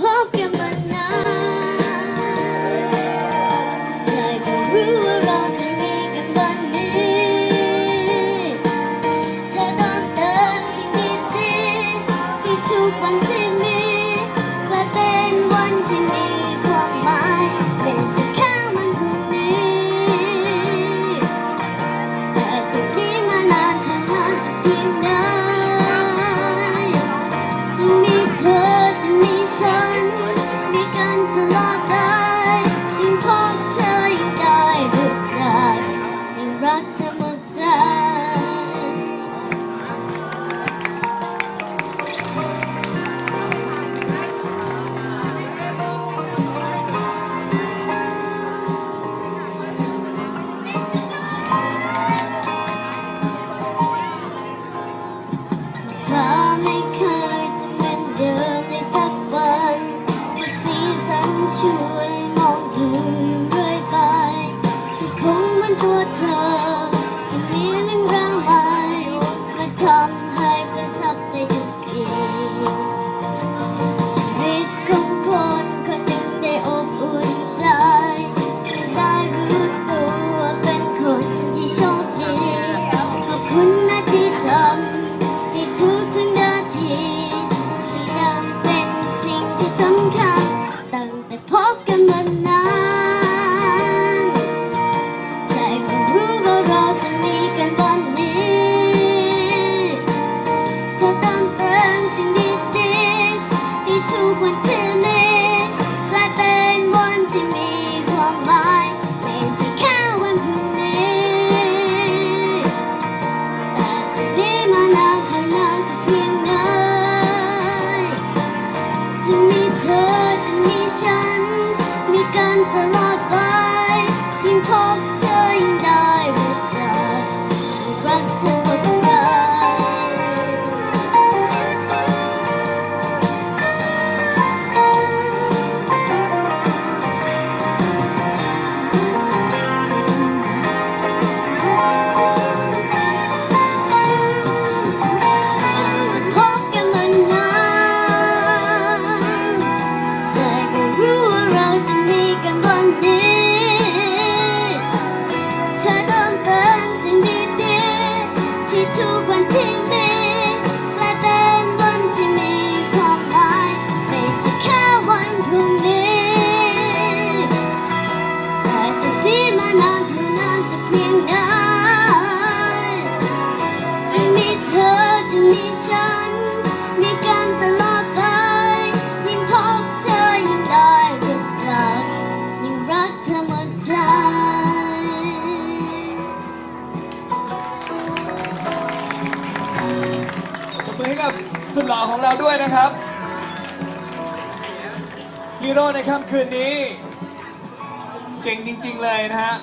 พบกันมานานใจก็รู้ว่าเราจะมีกันวันนี้เธอต้อเติมสิ่งดีๆที่ทุกวันที่ ช่วยมองเธอเรื่อยไปคงเป็นตัวเธอ the lullaby. You talk. มีกันตลอดไป ยิ่งพบเธอยิ่งได้รักยิ่งรักเธอหมดใจ ตบให้กับสุดหล่อของเราด้วยนะครับฮีโร่ในค่ำคืนนี้ เก่งจริง ๆ เลยนะฮะ